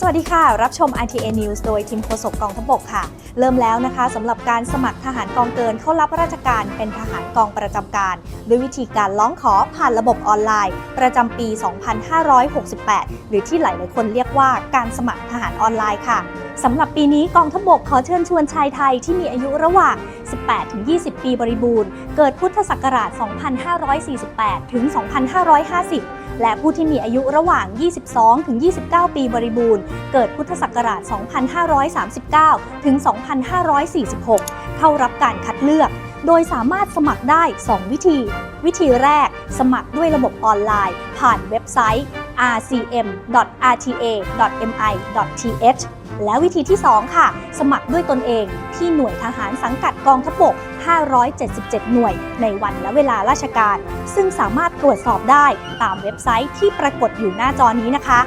สวัสดีค่ะ รับชม RTA News โดยทีมโฆษกกองทัพบกค่ะ เริ่มแล้วนะคะสำหรับการสมัครทหารกองเกินเข้ารับราชการเป็นทหารกองประจำการ ด้วยวิธีการร้องขอผ่านระบบออนไลน์ ประจำปี 2568 หรือที่หลายๆคนเรียกว่าการสมัครทหารออนไลน์ค่ะสำหรับปีนี้กองทัพบกขอเชิญชวนชายไทยที่มีอายุระหว่าง 18-20 ปีบริบูรณ์ เกิดพุทธศักราช 2548 ถึง 2550 และผู้ที่มีอายุระหว่าง 22 ถึง 29 ปีบริบูรณ์ เกิดพุทธศักราช 2539 ถึง 2546 เข้ารับการคัดเลือกโดยสามารถสมัครได้ 2 วิธี วิธีแรก สมัครด้วยระบบออนไลน์ ผ่านเว็บไซต์ rcm.rta.mi.th และวิธีที่ 2 ค่ะ สมัครด้วยตนเองที่หน่วยทหารสังกัดกองทัพบก 577 หน่วย ในวันและเวลาราชการ ซึ่งสามารถตรวจสอบได้ตามเว็บไซต์ที่ปรากฏอยู่หน้าจอนี้นะคะ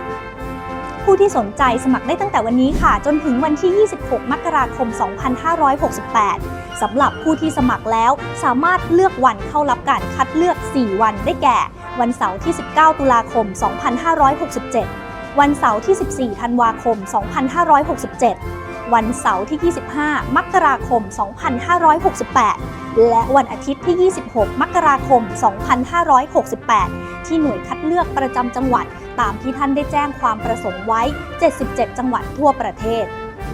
ผู้ที่สนใจสมัครได้ตั้งแต่วันนี้ค่ะ จนถึงวันที่ 26 มกราคม 2568 สำหรับผู้ที่สมัครแล้วสามารถเลือกวันเข้ารับการคัดเลือก 4 วันได้แก่ วันเสาร์ที่ 19 ตุลาคม 2567 วันเสาร์ที่ 14 ธันวาคม 2567 วันเสาร์ที่ 25 มกราคม 2568 และวันอาทิตย์ที่ 26 มกราคม 2568 ที่หน่วยคัดเลือกประจำจังหวัด ตามที่ท่านได้แจ้งความประสงค์ไว้ 77 จังหวัดทั่วประเทศ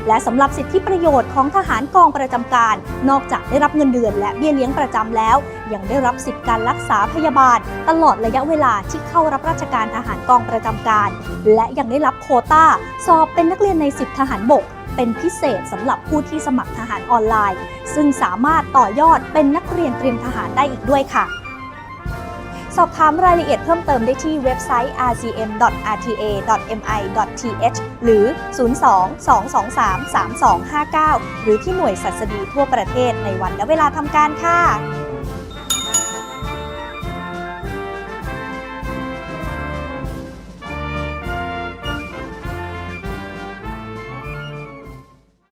และสำหรับสิทธิประโยชน์ของทหารกองประจำการ นอกจากได้รับเงินเดือนและเบี้ยเลี้ยงประจำแล้ว ยังได้รับสิทธิการรักษาพยาบาล ตลอดระยะเวลาที่เข้ารับราชการทหารกองประจำการ และยังได้รับโควต้า สอบเป็นนักเรียนในสิบทหารบก เป็นพิเศษสำหรับผู้ที่สมัครทหารออนไลน์ ซึ่งสามารถต่อยอดเป็นนักเรียนเตรียมทหารได้อีกด้วยค่ะ สอบถามรายละเอียดเพิ่มเติมได้ที่เว็บไซต์ rcm.rta.mi.th หรือ 02-223-3259 หรือที่หน่วยสัสดีทั่วประเทศในวันและเวลาทำการค่ะ